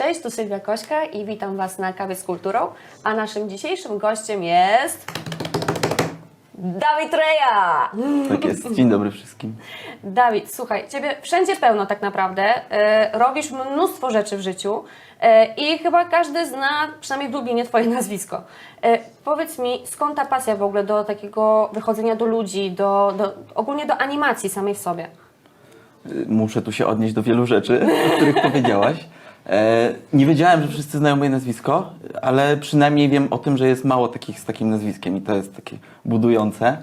Cześć, tu Sylwia Kośka i witam Was na Kawie z Kulturą, a naszym dzisiejszym gościem jest... Dawid Reja! Tak jest. Dzień dobry wszystkim. Dawid, słuchaj, Ciebie wszędzie pełno tak naprawdę, e, robisz mnóstwo rzeczy w życiu e, i chyba każdy zna, przynajmniej w Lublinie, Twoje nazwisko. E, powiedz mi, skąd ta pasja w ogóle do takiego wychodzenia do ludzi, do, do, ogólnie do animacji samej w sobie? Y, Muszę tu się odnieść do wielu rzeczy, o których powiedziałaś. E, nie wiedziałem, że wszyscy znają moje nazwisko, ale przynajmniej wiem o tym, że jest mało takich z takim nazwiskiem i to jest takie budujące.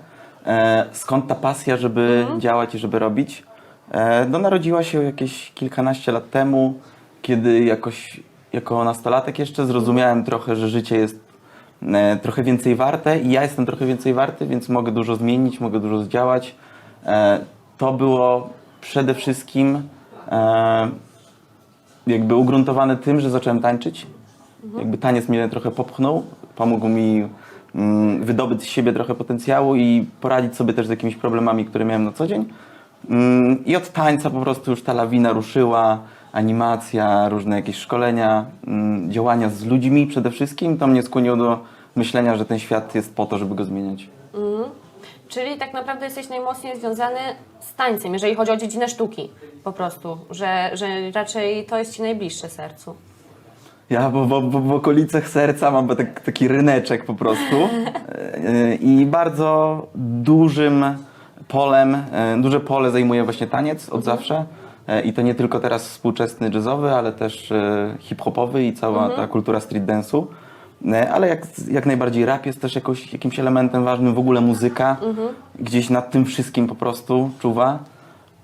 E, skąd ta pasja, żeby działać i żeby robić? E, no narodziła się jakieś kilkanaście lat temu, kiedy jakoś jako nastolatek jeszcze zrozumiałem trochę, że życie jest trochę więcej warte i ja jestem trochę więcej warty, więc mogę dużo zmienić, mogę dużo zdziałać. To było przede wszystkim jakby ugruntowane tym, że zacząłem tańczyć. Jakby taniec mnie trochę popchnął, pomógł mi mm, wydobyć z siebie trochę potencjału i poradzić sobie też z jakimiś problemami, które miałem na co dzień. Mm, I od tańca po prostu już ta lawina ruszyła, animacja, różne jakieś szkolenia, mm, działania z ludźmi przede wszystkim. To mnie skłoniło do myślenia, że ten świat jest po to, żeby go zmieniać. Czyli tak naprawdę jesteś najmocniej związany z tańcem, jeżeli chodzi o dziedzinę sztuki po prostu, że, że raczej to jest Ci najbliższe sercu. Ja bo, bo, bo w okolicach serca mam tak, taki ryneczek po prostu E, i bardzo dużym polem, e, duże pole zajmuje właśnie taniec od zawsze E, i to nie tylko teraz współczesny jazzowy, ale też hip-hopowy i cała ta kultura street dance'u. E, Ale jak, jak najbardziej rap jest też jakoś, jakimś elementem ważnym, w ogóle muzyka gdzieś nad tym wszystkim po prostu czuwa.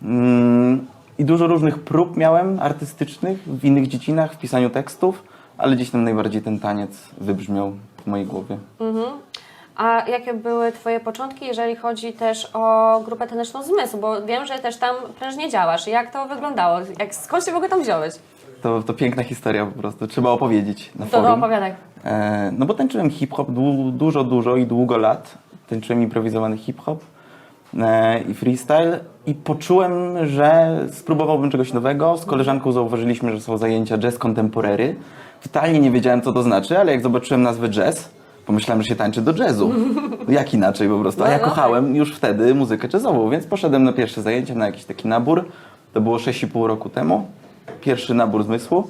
Mm, I dużo różnych prób miałem artystycznych w innych dziedzinach, w pisaniu tekstów, ale gdzieś tam najbardziej ten taniec wybrzmiał w mojej głowie. A jakie były Twoje początki, jeżeli chodzi też o grupę taneczną Zmysł? Bo wiem, że też tam prężnie działasz. Jak to wyglądało? Jak, skąd się w ogóle tam wziąłeś? To, to piękna historia po prostu, trzeba opowiedzieć na To forum. no, opowiadaj. E, no bo tańczyłem hip-hop du- dużo, dużo i długo lat. Tańczyłem improwizowany hip-hop e, i freestyle i poczułem, że spróbowałbym czegoś nowego. Z koleżanką zauważyliśmy, że są zajęcia jazz contemporary. Totalnie nie wiedziałem, co to znaczy, ale jak zobaczyłem nazwę jazz, pomyślałem, że się tańczy do jazzu. Jak inaczej po prostu. A ja No, no kochałem już wtedy muzykę jazzową, więc poszedłem na pierwsze zajęcia, na jakiś taki nabór. To było 6,5 roku temu. Pierwszy nabór zmysłu.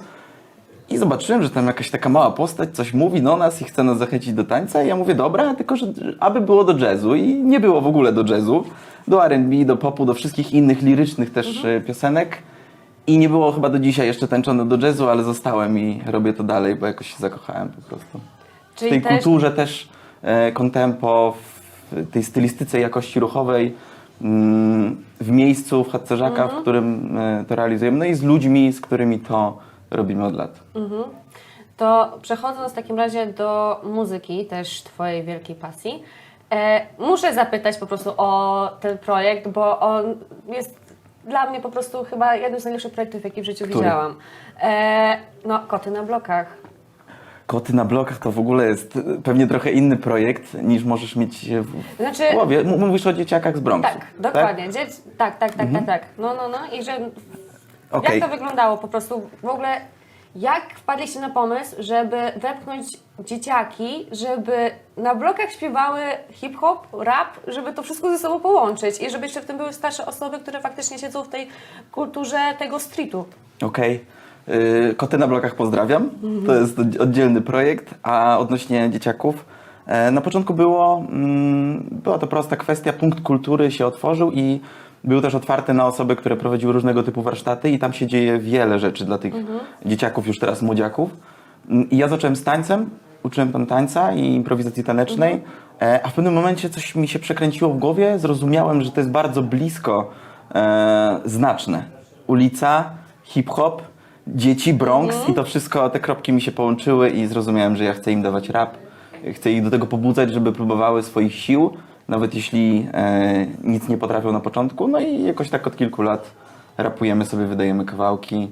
I zobaczyłem, że tam jakaś taka mała postać coś mówi do nas i chce nas zachęcić do tańca. I ja mówię, dobra, tylko że aby było do jazzu. I nie było w ogóle do jazzu. Do R&B, do popu, do wszystkich innych lirycznych też e, piosenek. I nie było chyba do dzisiaj jeszcze tańczone do jazzu, ale zostałem i robię to dalej, bo jakoś się zakochałem po prostu. W Czyli tej też- kulturze też e, kontempo, w tej stylistyce jakości ruchowej, mm, w miejscu, w Hadcerzaka, w którym e, to realizujemy, no i z ludźmi, z którymi to robimy od lat. To przechodząc w takim razie do muzyki, też Twojej wielkiej pasji, e, muszę zapytać po prostu o ten projekt, bo on jest dla mnie po prostu chyba jednym z najlepszych projektów, jaki w życiu Który? widziałam. E, no, Koty na blokach. Koty na blokach to w ogóle jest e, pewnie trochę inny projekt niż możesz mieć w Znaczy, głowie. M- Mówisz o dzieciakach z Bronxu. tak, dokładnie. Dzieć, tak, tak, tak, tak, tak. No, no, no. I że Okej. jak to wyglądało po prostu w ogóle, jak wpadliście na pomysł, żeby wepchnąć dzieciaki, żeby na blokach śpiewały hip-hop, rap, żeby to wszystko ze sobą połączyć i żeby jeszcze w tym były starsze osoby, które faktycznie siedzą w tej kulturze tego streetu. Okej. Y, Koty na blokach pozdrawiam. To jest oddzie- oddzielny projekt, a odnośnie dzieciaków. e, Na początku było, mm, była to prosta kwestia, punkt kultury się otworzył i był też otwarty na osoby, które prowadziły różnego typu warsztaty i tam się dzieje wiele rzeczy dla tych dzieciaków, już teraz młodziaków. Mm, I ja zacząłem z tańcem, uczyłem tam tańca i improwizacji tanecznej, e, a w pewnym momencie coś mi się przekręciło w głowie, zrozumiałem, że to jest bardzo blisko e, znaczne. Ulica, hip-hop, dzieci, Bronx i to wszystko, te kropki mi się połączyły i zrozumiałem, że ja chcę im dawać rap. Chcę ich do tego pobudzać, żeby próbowały swoich sił, nawet jeśli e, nic nie potrafią na początku. No i jakoś tak od kilku lat rapujemy sobie, wydajemy kawałki.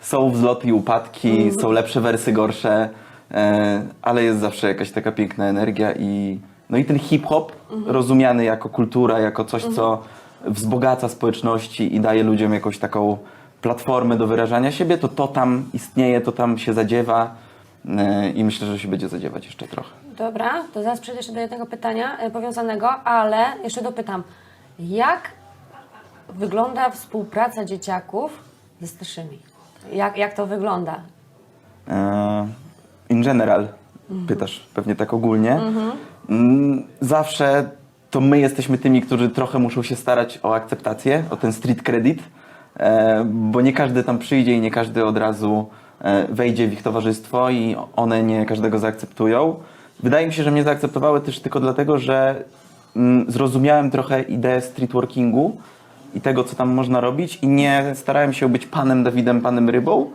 Są wzloty i upadki, są lepsze wersy, gorsze, e, ale jest zawsze jakaś taka piękna energia i no i ten hip-hop rozumiany jako kultura, jako coś, co wzbogaca społeczności i daje ludziom jakąś taką platformę do wyrażania siebie, to to tam istnieje, to tam się zadziewa e, i myślę, że się będzie zadziewać jeszcze trochę. Dobra, to zaraz przejdę jeszcze do jednego pytania e, powiązanego, ale jeszcze dopytam. Jak wygląda współpraca dzieciaków ze starszymi? Jak, jak to wygląda? E, In general, pytasz pewnie tak ogólnie. Mm, Zawsze to my jesteśmy tymi, którzy trochę muszą się starać o akceptację, o ten street credit, bo nie każdy tam przyjdzie i nie każdy od razu e, wejdzie w ich towarzystwo i one nie każdego zaakceptują. Wydaje mi się, że mnie zaakceptowały też tylko dlatego, że mm, zrozumiałem trochę ideę streetworkingu i tego, co tam można robić i nie starałem się być panem Dawidem, panem Rybą,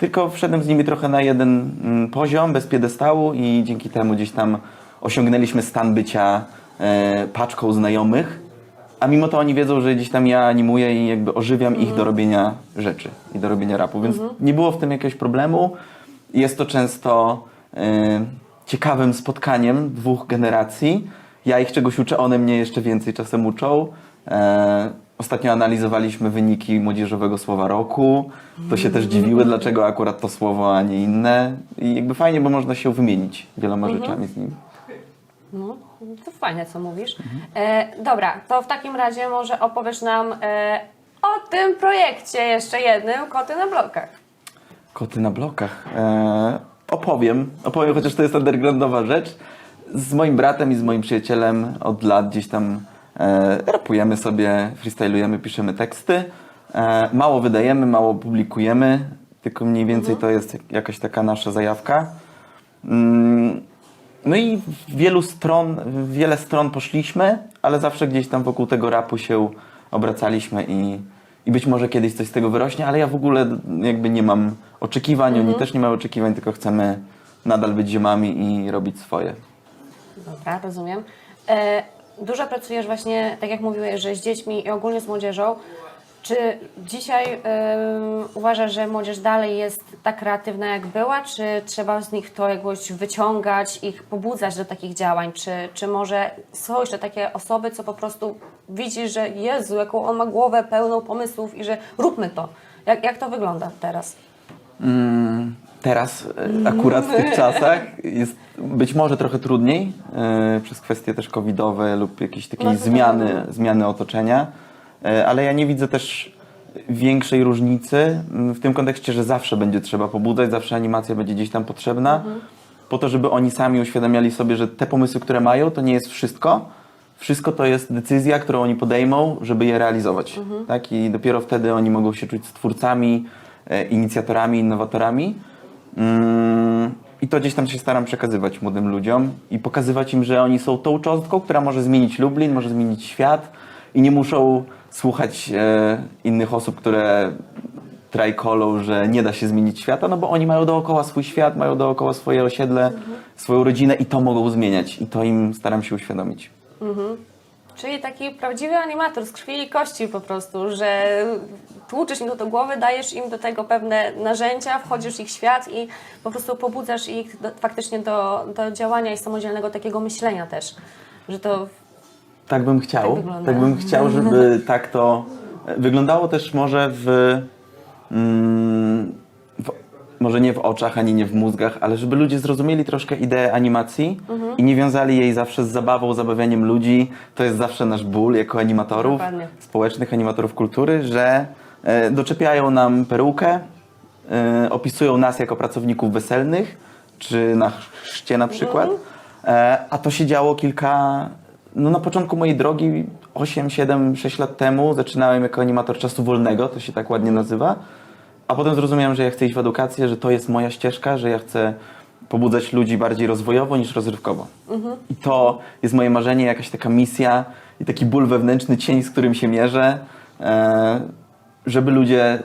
tylko wszedłem z nimi trochę na jeden mm, poziom, bez piedestału i dzięki temu gdzieś tam osiągnęliśmy stan bycia e, paczką znajomych. A mimo to oni wiedzą, że gdzieś tam ja animuję i jakby ożywiam ich do robienia rzeczy i do robienia rapu, więc nie było w tym jakiegoś problemu. Jest to często e, ciekawym spotkaniem dwóch generacji. Ja ich czegoś uczę, one mnie jeszcze więcej czasem uczą. E, ostatnio analizowaliśmy wyniki młodzieżowego słowa roku. To się też dziwiły, dlaczego akurat to słowo, a nie inne. I jakby fajnie, bo można się wymienić wieloma rzeczami z nim. No, to fajnie, co mówisz. E, dobra, to w takim razie może opowiesz nam e, o tym projekcie jeszcze jednym, Koty na blokach. Koty na blokach. E, opowiem, opowiem, chociaż to jest undergroundowa rzecz. Z moim bratem i z moim przyjacielem od lat gdzieś tam e, rapujemy sobie, freestylujemy, piszemy teksty. E, mało wydajemy, mało publikujemy, tylko mniej więcej to jest jakaś taka nasza zajawka. Mm, no i wielu stron, wiele stron poszliśmy, ale zawsze gdzieś tam wokół tego rapu się obracaliśmy i, i być może kiedyś coś z tego wyrośnie, ale ja w ogóle jakby nie mam oczekiwań, oni też nie mają oczekiwań, tylko chcemy nadal być ziomami i robić swoje. Dobra, rozumiem. E, dużo pracujesz właśnie, tak jak mówiłeś, że z dziećmi i ogólnie z młodzieżą. Czy dzisiaj em, uważasz, że młodzież dalej jest tak kreatywna jak była, czy trzeba z nich to jakoś wyciągać, ich pobudzać do takich działań? Czy, czy może są jeszcze takie osoby, co po prostu widzisz, że Jezu, jaką on ma głowę pełną pomysłów i że róbmy to. Jak, jak to wygląda teraz? Mm, Teraz, e, akurat w tych czasach, jest być może trochę trudniej e, przez kwestie też covidowe lub jakieś takiej No zmiany, zmiany otoczenia, ale ja nie widzę też większej różnicy mm, w tym kontekście, że zawsze będzie trzeba pobudzać, zawsze animacja będzie gdzieś tam potrzebna, po to, żeby oni sami uświadamiali sobie, że te pomysły, które mają, to nie jest wszystko. Wszystko to jest decyzja, którą oni podejmą, żeby je realizować. Tak? I dopiero wtedy oni mogą się czuć stwórcami, e, inicjatorami, innowatorami. Mm, I to gdzieś tam się staram przekazywać młodym ludziom i pokazywać im, że oni są tą cząstką, która może zmienić Lublin, może zmienić świat i nie muszą słuchać e, innych osób, które trajkolą, że nie da się zmienić świata, no bo oni mają dookoła swój świat, mają dookoła swoje osiedle, swoją rodzinę i to mogą zmieniać. I to im staram się uświadomić. Czyli taki prawdziwy animator z krwi i kości po prostu, że tłuczysz im to do głowy, dajesz im do tego pewne narzędzia, wchodzisz w ich świat i po prostu pobudzasz ich do, faktycznie do, do działania i samodzielnego takiego myślenia też. Że to Tak bym chciał. Tak Tak, bym chciał, żeby tak to wyglądało też może w, mm, w może nie w oczach, ani nie w mózgach, ale żeby ludzie zrozumieli troszkę ideę animacji Mhm. i nie wiązali jej zawsze z zabawą, zabawianiem ludzi. To jest zawsze nasz ból jako animatorów, Dokładnie. społecznych animatorów kultury, że e, doczepiają nam perukę, e, opisują nas jako pracowników weselnych, czy na chrzcie na przykład. E, a to się działo kilka, no na początku mojej drogi, 8, 7, 6 lat temu, zaczynałem jako animator czasu wolnego, to się tak ładnie nazywa. A potem zrozumiałem, że ja chcę iść w edukację, że to jest moja ścieżka, że ja chcę pobudzać ludzi bardziej rozwojowo niż rozrywkowo. I to jest moje marzenie, jakaś taka misja i taki ból wewnętrzny, cień, z którym się mierzę, e, żeby ludzie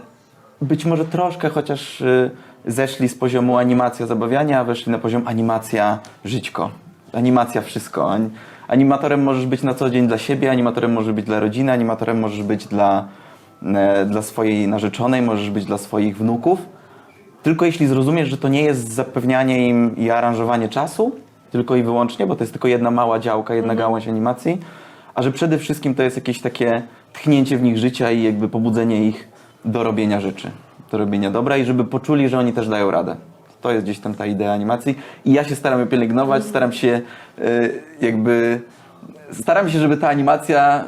być może troszkę chociaż y, zeszli z poziomu animacja zabawiania, a weszli na poziom animacja żyćko. Animacja wszystko. Ani- Animatorem możesz być na co dzień dla siebie, animatorem możesz być dla rodziny, animatorem możesz być dla, e, dla swojej narzeczonej, możesz być dla swoich wnuków. Tylko jeśli zrozumiesz, że to nie jest zapewnianie im i aranżowanie czasu, tylko i wyłącznie, bo to jest tylko jedna mała działka, jedna gałąź animacji, a że przede wszystkim to jest jakieś takie tchnięcie w nich życia i jakby pobudzenie ich do robienia rzeczy, do robienia dobra i żeby poczuli, że oni też dają radę. To jest gdzieś tam ta idea animacji i ja się staram ją pielęgnować, staram się y, jakby staram się, żeby ta animacja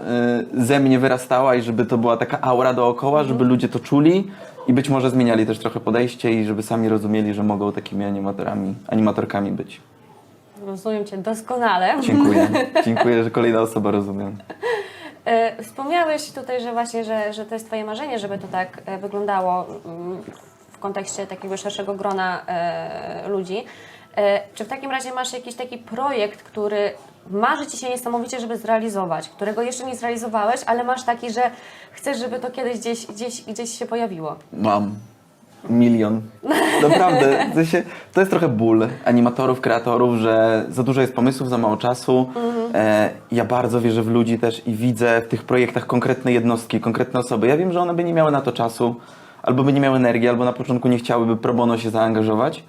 y, ze mnie wyrastała i żeby to była taka aura dookoła, żeby ludzie to czuli i być może zmieniali też trochę podejście i żeby sami rozumieli, że mogą takimi animatorami, animatorkami być. Rozumiem Cię doskonale. Dziękuję. Dziękuję, że kolejna osoba rozumie. E, Wspomniałeś tutaj, że właśnie, że, że to jest Twoje marzenie, żeby to tak e, wyglądało mm, kontekście takiego szerszego grona e, ludzi. E, Czy w takim razie masz jakiś taki projekt, który marzy Ci się niesamowicie, żeby zrealizować, którego jeszcze nie zrealizowałeś, ale masz taki, że chcesz, żeby to kiedyś gdzieś, gdzieś, gdzieś się pojawiło? Mam. Milion. Naprawdę. To, się, to jest trochę ból animatorów, kreatorów, że za dużo jest pomysłów, za mało czasu. E, ja bardzo wierzę w ludzi też i widzę w tych projektach konkretne jednostki, konkretne osoby. Ja wiem, że one by nie miały na to czasu, albo by nie miały energii, albo na początku nie chciałyby pro bono się zaangażować.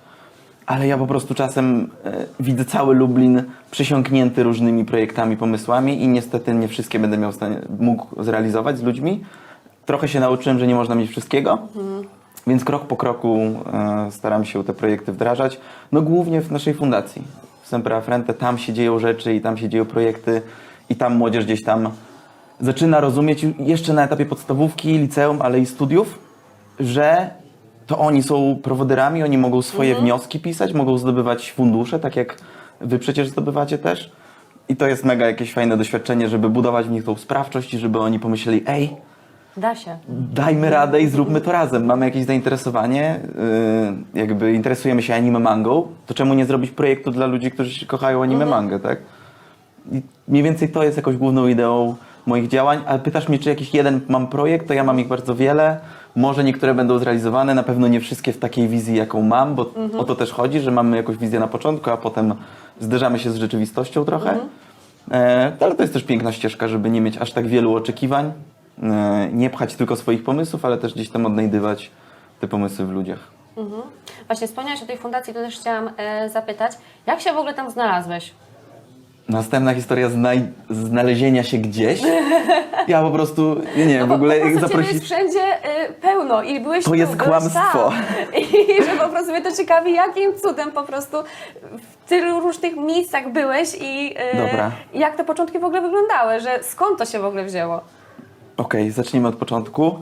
Ale ja po prostu czasem e, widzę cały Lublin przysiągnięty różnymi projektami, pomysłami i niestety nie wszystkie będę miał stanie, mógł zrealizować z ludźmi. Trochę się nauczyłem, że nie można mieć wszystkiego, więc krok po kroku e, staram się te projekty wdrażać. No głównie w naszej fundacji, w Sempre Afrente, tam się dzieją rzeczy i tam się dzieją projekty i tam młodzież gdzieś tam zaczyna rozumieć jeszcze na etapie podstawówki, liceum, ale i studiów, że to oni są prowoderami, oni mogą swoje wnioski pisać, mogą zdobywać fundusze, tak jak wy przecież zdobywacie też. I to jest mega jakieś fajne doświadczenie, żeby budować w nich tą sprawczość i żeby oni pomyśleli, ej, Da się. dajmy radę i zróbmy to razem. Mamy jakieś zainteresowanie, yy, jakby interesujemy się anime mangą, to czemu nie zrobić projektu dla ludzi, którzy się kochają anime mangę, tak? I mniej więcej to jest jakąś główną ideą moich działań, ale pytasz mnie, czy jakiś jeden mam projekt, to ja mam ich bardzo wiele. Może niektóre będą zrealizowane, na pewno nie wszystkie w takiej wizji, jaką mam, bo o to też chodzi, że mamy jakąś wizję na początku, a potem zderzamy się z rzeczywistością trochę. E, ale to jest też piękna ścieżka, żeby nie mieć aż tak wielu oczekiwań, e, nie pchać tylko swoich pomysłów, ale też gdzieś tam odnajdywać te pomysły w ludziach. Mhm. Właśnie wspomniałeś o tej fundacji, to też chciałam e, zapytać, jak się w ogóle tam znalazłeś? Następna historia znaj- znalezienia się gdzieś. Ja po prostu, ja nie wiem, w ogóle No jak zaprosić... Jest wszędzie y, pełno i byłeś To tu, jest byłeś kłamstwo. Tam. I że po prostu mnie to ciekawi, jakim cudem po prostu w tylu różnych miejscach byłeś i y, Dobra. jak te początki w ogóle wyglądały, że skąd to się w ogóle wzięło? Okej, zacznijmy od początku.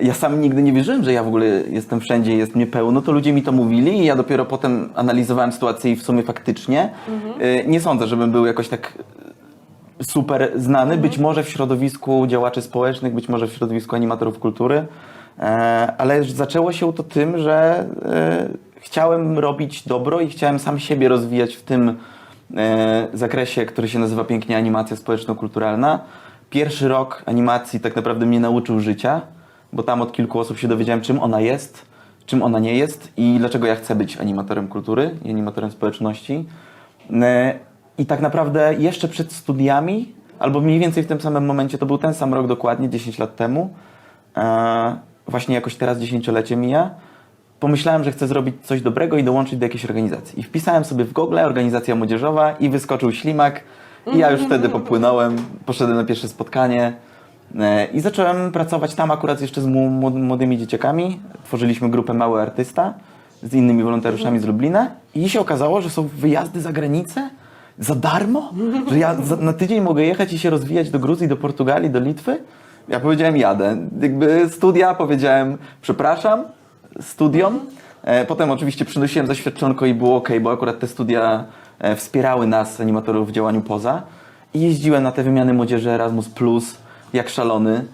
Ja sam nigdy nie wierzyłem, że ja w ogóle jestem wszędzie i jest mnie pełno. To ludzie mi to mówili i ja dopiero potem analizowałem sytuację i w sumie faktycznie. y, Nie sądzę, żebym był jakoś tak super znany. Być może w środowisku działaczy społecznych, być może w środowisku animatorów kultury. E, Ale zaczęło się to tym, że e, chciałem robić dobro i chciałem sam siebie rozwijać w tym e, zakresie, który się nazywa pięknie animacja społeczno-kulturalna. Pierwszy rok animacji tak naprawdę mnie nauczył życia, bo tam od kilku osób się dowiedziałem, czym ona jest, czym ona nie jest i dlaczego ja chcę być animatorem kultury i animatorem społeczności. E, I tak naprawdę jeszcze przed studiami, albo mniej więcej w tym samym momencie, to był ten sam rok dokładnie, 10 lat temu, e, właśnie jakoś teraz dziesięciolecie mija, pomyślałem, że chcę zrobić coś dobrego i dołączyć do jakiejś organizacji. I wpisałem sobie w Google organizacja młodzieżowa i wyskoczył ślimak. I ja już wtedy popłynąłem, poszedłem na pierwsze spotkanie i zacząłem pracować tam akurat jeszcze z młodymi dzieciakami. Tworzyliśmy grupę Mały Artysta z innymi wolontariuszami z Lublina i się okazało, że są wyjazdy za granicę za darmo, że ja na tydzień mogę jechać i się rozwijać do Gruzji, do Portugalii, do Litwy. Ja powiedziałem jadę. Jakby studia powiedziałem przepraszam, studiom. E, Potem oczywiście przynosiłem zaświadczonko i było ok, bo akurat te studia e, wspierały nas, animatorów, w działaniu poza. I jeździłem na te wymiany młodzieży Erasmus+, jak szalony.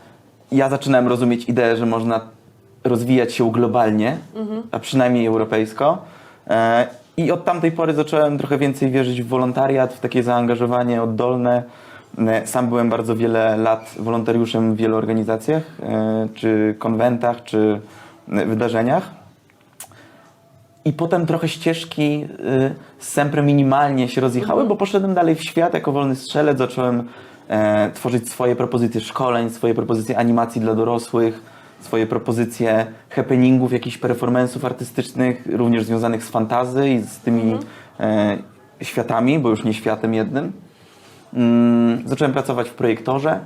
Ja zaczynałem rozumieć ideę, że można rozwijać się globalnie, a przynajmniej europejsko. E, I od tamtej pory zacząłem trochę więcej wierzyć w wolontariat, w takie zaangażowanie oddolne. E, Sam byłem bardzo wiele lat wolontariuszem w wielu organizacjach, e, czy konwentach, czy wydarzeniach. I potem trochę ścieżki z Sempre minimalnie się rozjechały, bo poszedłem dalej w świat jako wolny strzelec, zacząłem e, tworzyć swoje propozycje szkoleń, swoje propozycje animacji dla dorosłych, swoje propozycje happeningów, jakichś performance'ów artystycznych, również związanych z fantazy i z tymi e, światami, bo już nie światem jednym. Mm, zacząłem pracować w projektorze,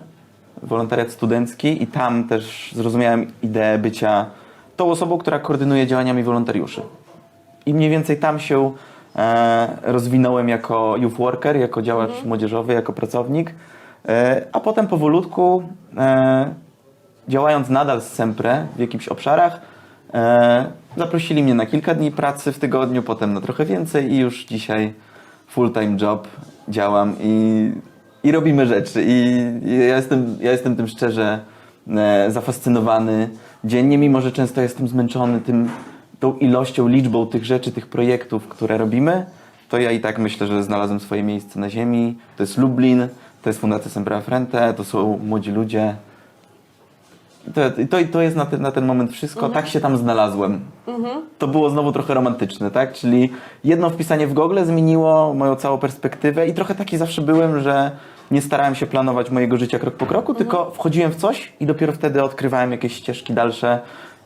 wolontariat studencki i tam też zrozumiałem ideę bycia tą osobą, która koordynuje działaniami wolontariuszy. I mniej więcej tam się e, rozwinąłem jako youth worker, jako działacz młodzieżowy, jako pracownik, a potem powolutku, e, działając nadal z Sempre w jakichś obszarach, e, zaprosili mnie na kilka dni pracy w tygodniu, potem na trochę więcej i już dzisiaj full-time job działam i, i robimy rzeczy. I, ja, jestem, ja jestem tym szczerze e, zafascynowany dziennie, mimo że często jestem zmęczony tym, tą ilością, liczbą tych rzeczy, tych projektów, które robimy, to ja i tak myślę, że znalazłem swoje miejsce na ziemi. To jest Lublin, to jest Fundacja Sempre Frente, to są młodzi ludzie. To, to, to jest na ten, na ten moment wszystko. Tak się tam znalazłem. To było znowu trochę romantyczne, tak? Czyli jedno wpisanie w Google zmieniło moją całą perspektywę i trochę taki zawsze byłem, że nie starałem się planować mojego życia krok po kroku, tylko wchodziłem w coś i dopiero wtedy odkrywałem jakieś ścieżki dalsze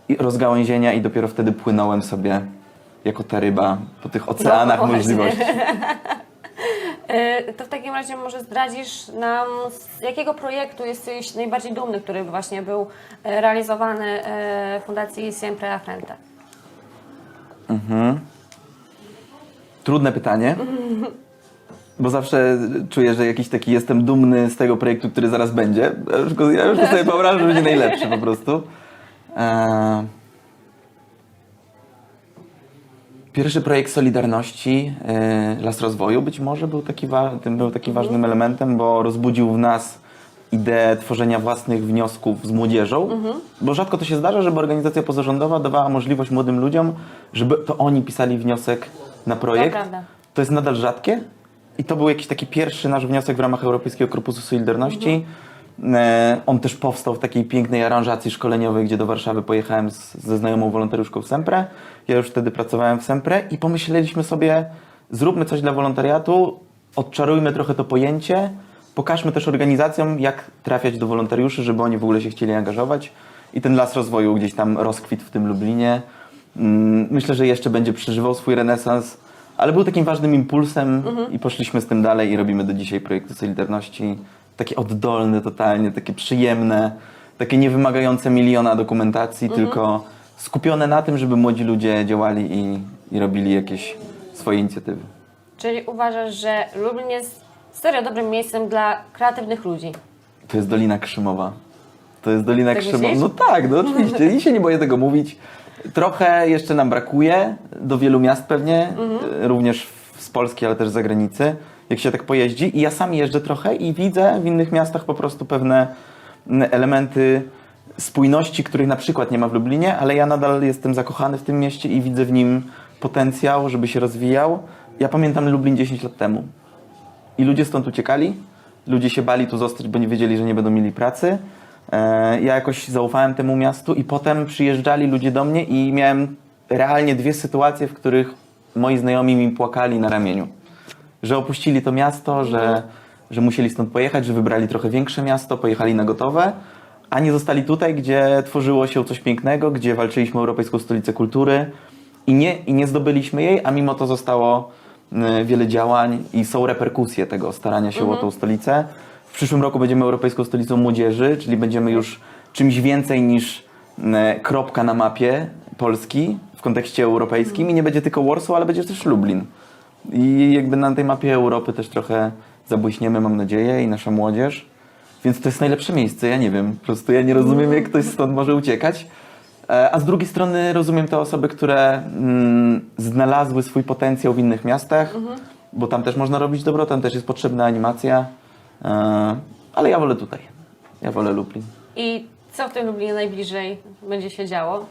i rozgałęzienia i dopiero wtedy płynąłem sobie jako ta ryba po tych oceanach No, możliwości. E, To w takim razie może zdradzisz nam, z jakiego projektu jesteś najbardziej dumny, który właśnie był e, realizowany e, w Fundacji Siempre a Frente? Trudne pytanie. Bo zawsze czuję, że jakiś taki jestem dumny z tego projektu, który zaraz będzie. Ja już, go, ja już go sobie wyobrażam, że będzie najlepszy po prostu. Eee... Pierwszy projekt Solidarności, e, Las Rozwoju być może był taki, tym był taki ważnym elementem, bo rozbudził w nas ideę tworzenia własnych wniosków z młodzieżą, bo rzadko to się zdarza, żeby organizacja pozarządowa dawała możliwość młodym ludziom, żeby to oni pisali wniosek na projekt. prawda. To jest nadal rzadkie i to był jakiś taki pierwszy nasz wniosek w ramach Europejskiego Korpusu Solidarności. E, On też powstał w takiej pięknej aranżacji szkoleniowej, gdzie do Warszawy pojechałem z, ze znajomą wolontariuszką w Sempre. Ja już wtedy pracowałem w Sempre i pomyśleliśmy sobie, zróbmy coś dla wolontariatu, odczarujmy trochę to pojęcie, pokażmy też organizacjom, jak trafiać do wolontariuszy, żeby oni w ogóle się chcieli angażować. I ten las rozwoju gdzieś tam rozkwitł w tym Lublinie. Mm, Myślę, że jeszcze będzie przeżywał swój renesans, ale był takim ważnym impulsem i poszliśmy z tym dalej i robimy do dzisiaj projekty Solidarności. Takie oddolne totalnie, takie przyjemne, takie niewymagające miliona dokumentacji, tylko skupione na tym, żeby młodzi ludzie działali i, i robili jakieś swoje inicjatywy. Czyli uważasz, że Lublin jest serio dobrym miejscem dla kreatywnych ludzi? To jest Dolina Krzymowa. To jest Dolina Tak Krzymowa. No tak, no oczywiście. I się nie boję tego mówić. Trochę jeszcze nam brakuje do wielu miast pewnie, e, również z Polski, ale też z zagranicy, jak się tak pojeździ. I ja sam jeżdżę trochę i widzę w innych miastach po prostu pewne m, elementy spójności, których na przykład nie ma w Lublinie, ale ja nadal jestem zakochany w tym mieście i widzę w nim potencjał, żeby się rozwijał. Ja pamiętam Lublin 10 lat temu. I ludzie stąd uciekali. Ludzie się bali tu zostać, bo nie wiedzieli, że nie będą mieli pracy. E, Ja jakoś zaufałem temu miastu i potem przyjeżdżali ludzie do mnie i miałem realnie dwie sytuacje, w których moi znajomi mi płakali na ramieniu. Że opuścili to miasto, że, że musieli stąd pojechać, że wybrali trochę większe miasto, pojechali na gotowe, a nie zostali tutaj, gdzie tworzyło się coś pięknego, gdzie walczyliśmy o Europejską Stolicę Kultury i nie, i nie zdobyliśmy jej, a mimo to zostało y, wiele działań i są reperkusje tego starania się o tą stolicę. W przyszłym roku będziemy Europejską Stolicą Młodzieży, czyli będziemy już czymś więcej niż y, kropka na mapie Polski w kontekście europejskim i nie będzie tylko Warsaw, ale będzie też Lublin. I jakby na tej mapie Europy też trochę zabłyśniemy, mam nadzieję, i nasza młodzież. Więc to jest najlepsze miejsce, ja nie wiem. Po prostu ja nie rozumiem, jak ktoś stąd może uciekać. E, A z drugiej strony rozumiem te osoby, które mm, znalazły swój potencjał w innych miastach, bo tam też można robić dobro, tam też jest potrzebna animacja. E, Ale ja wolę tutaj. Ja wolę Lublin. I co w tym Lublinie najbliżej będzie się działo?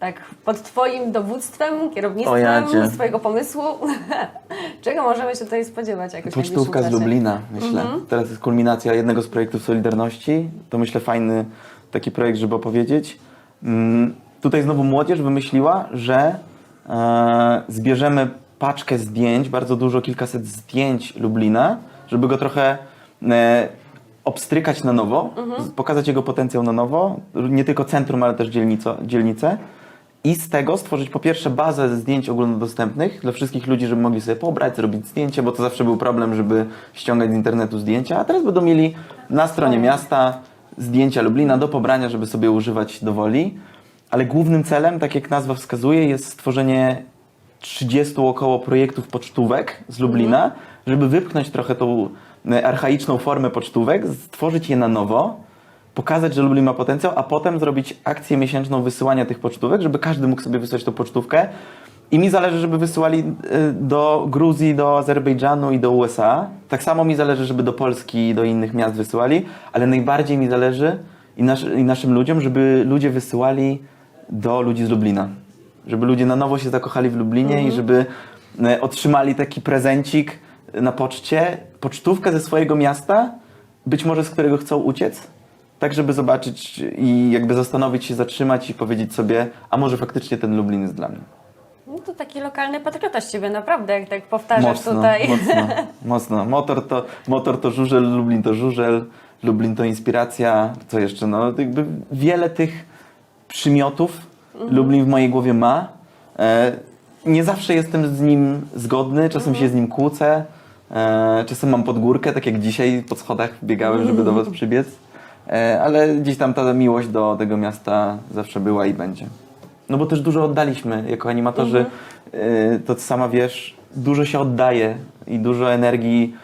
Tak, pod Twoim dowództwem, kierownictwem, Twojego pomysłu? Czego możemy się tutaj spodziewać? Jakoś Pocztówka z? Lublina, myślę. Teraz jest kulminacja jednego z projektów Solidarności. To myślę fajny taki projekt, żeby opowiedzieć. Mm, Tutaj znowu młodzież wymyśliła, że e, zbierzemy paczkę zdjęć, bardzo dużo, kilkaset zdjęć Lublina, żeby go trochę e, obstrykać na nowo, z- pokazać jego potencjał na nowo, nie tylko centrum, ale też dzielnico, dzielnice. I z tego stworzyć po pierwsze bazę zdjęć ogólnodostępnych dla wszystkich ludzi, żeby mogli sobie pobrać, zrobić zdjęcie, bo to zawsze był problem, żeby ściągać z internetu zdjęcia, a teraz będą mieli na stronie miasta zdjęcia Lublina do pobrania, żeby sobie używać do woli. Ale głównym celem, tak jak nazwa wskazuje, jest stworzenie 30 około projektów pocztówek z Lublina, żeby wypchnąć trochę tą archaiczną formę pocztówek, stworzyć je na nowo, pokazać, że Lublin ma potencjał, a potem zrobić akcję miesięczną wysyłania tych pocztówek, żeby każdy mógł sobie wysłać tą pocztówkę. I mi zależy, żeby wysyłali e, do Gruzji, do Azerbejdżanu i do USA. Tak samo mi zależy, żeby do Polski i do innych miast wysyłali, ale najbardziej mi zależy i, nasz, i naszym ludziom, żeby ludzie wysyłali do ludzi z Lublina. Żeby ludzie na nowo się zakochali w Lublinie i żeby e, otrzymali taki prezencik na poczcie, pocztówkę ze swojego miasta, być może z którego chcą uciec, tak żeby zobaczyć i jakby zastanowić się, zatrzymać i powiedzieć sobie, a może faktycznie ten Lublin jest dla mnie. No to taki lokalny patriota z ciebie, naprawdę, jak tak powtarzasz Mocno, tutaj. mocno, mocno. Motor to, motor to żużel, Lublin to żużel, Lublin to inspiracja. Co jeszcze? No, jakby wiele tych przymiotów Lublin w mojej głowie ma. E, nie zawsze jestem z nim zgodny, czasem się z nim kłócę. E, czasem mam podgórkę, tak jak dzisiaj po schodach biegałem, żeby do was przybiec. E, ale gdzieś tam ta miłość do tego miasta zawsze była i będzie. No bo też dużo oddaliśmy jako animatorzy. Y, To ty sama wiesz, dużo się oddaje i dużo energii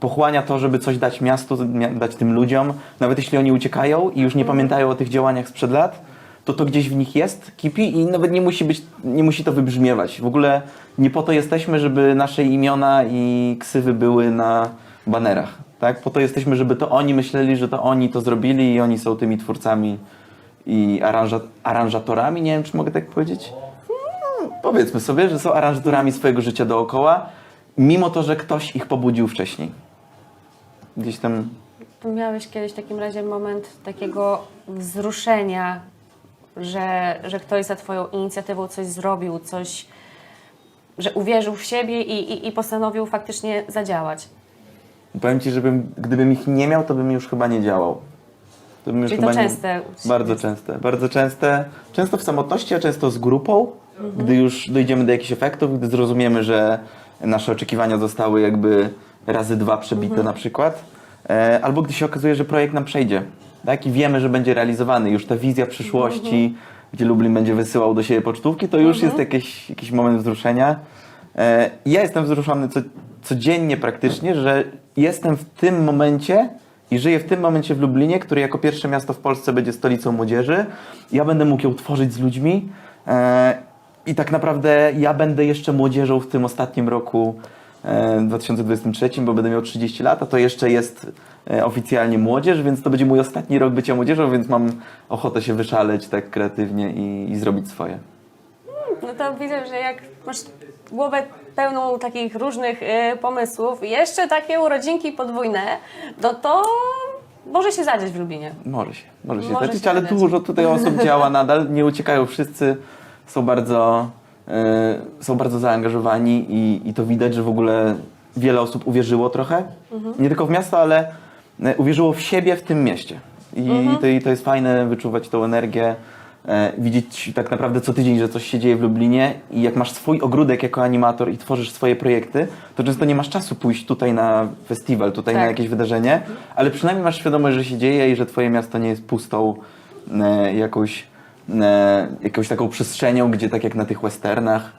pochłania to, żeby coś dać miastu, mia- dać tym ludziom. Nawet jeśli oni uciekają i już nie pamiętają o tych działaniach sprzed lat, to to gdzieś w nich jest, kipi i nawet nie musi być, nie musi to wybrzmiewać. W ogóle nie po to jesteśmy, żeby nasze imiona i ksywy były na banerach. Tak? Po to jesteśmy, żeby to oni myśleli, że to oni to zrobili i oni są tymi twórcami i aranża, aranżatorami, nie wiem czy mogę tak powiedzieć. Hmm, powiedzmy sobie, że są aranżatorami swojego życia dookoła, mimo to, że ktoś ich pobudził wcześniej. Gdzieś tam miałeś kiedyś w takim razie moment takiego wzruszenia, że, że ktoś za twoją inicjatywą coś zrobił, coś, że uwierzył w siebie i, i, i postanowił faktycznie zadziałać. powiem ci, żebym, gdybym ich nie miał, to bym już chyba nie działał. To bym już Czyli to częste Nie, ciebie bardzo częste. Bardzo częste. Często w samotności, a często z grupą, gdy już dojdziemy do jakichś efektów, gdy zrozumiemy, że nasze oczekiwania zostały jakby razy dwa przebite Mhm. na przykład. E, albo gdy się okazuje, że projekt nam przejdzie. Tak? I wiemy, że będzie realizowany. Już ta wizja przyszłości, Mhm. gdzie Lublin będzie wysyłał do siebie pocztówki, to już jest jakiś, jakiś moment wzruszenia. E, ja jestem wzruszony co, codziennie praktycznie, że jestem w tym momencie i żyję w tym momencie w Lublinie, który jako pierwsze miasto w Polsce będzie stolicą młodzieży. Ja będę mógł ją tworzyć z ludźmi e, i tak naprawdę ja będę jeszcze młodzieżą w tym ostatnim roku e, 2023, bo będę miał 30 lat, a to jeszcze jest e, oficjalnie młodzież, więc to będzie mój ostatni rok bycia młodzieżą, więc mam ochotę się wyszaleć tak kreatywnie i, i zrobić swoje. No to widzę, że jak masz głowę pełną takich różnych y, pomysłów, i jeszcze takie urodzinki podwójne, no to może się zadzieć w Lublinie. Może się, może się Może zdarzyć, się ale wydarzyć. dużo tutaj osób działa nadal, nie uciekają wszyscy, są bardzo, e, są bardzo zaangażowani i, i to widać, że w ogóle wiele osób uwierzyło trochę, Mhm. nie tylko w miasto, ale e, uwierzyło w siebie w tym mieście. I, Mhm. to, i to jest fajne, wyczuwać tą energię, e, widzieć tak naprawdę co tydzień, że coś się dzieje w Lublinie i jak masz swój ogródek jako animator i tworzysz swoje projekty, to często nie masz czasu pójść tutaj na festiwal, tutaj na Tak. jakieś wydarzenie, ale przynajmniej masz świadomość, że się dzieje i że twoje miasto nie jest pustą e, jakąś, e, jakąś taką przestrzenią, gdzie tak jak na tych westernach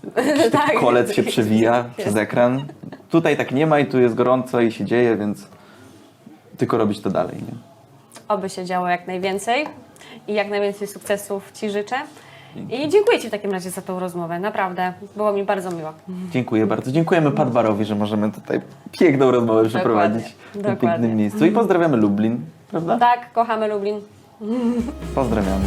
tak. kolec się przewija przez ekran. Tutaj tak nie ma i tu jest gorąco i się dzieje, więc tylko robić to dalej. Nie? Oby się działo jak najwięcej i jak najwięcej sukcesów Ci życzę. I dziękuję Ci w takim razie za tą rozmowę. Naprawdę, było mi bardzo miło. Dziękuję bardzo. Dziękujemy Padbarowi, że możemy tutaj piękną rozmowę przeprowadzić w tym dokładnie. pięknym miejscu. I pozdrawiamy Lublin, prawda? Tak, kochamy Lublin. Pozdrawiamy.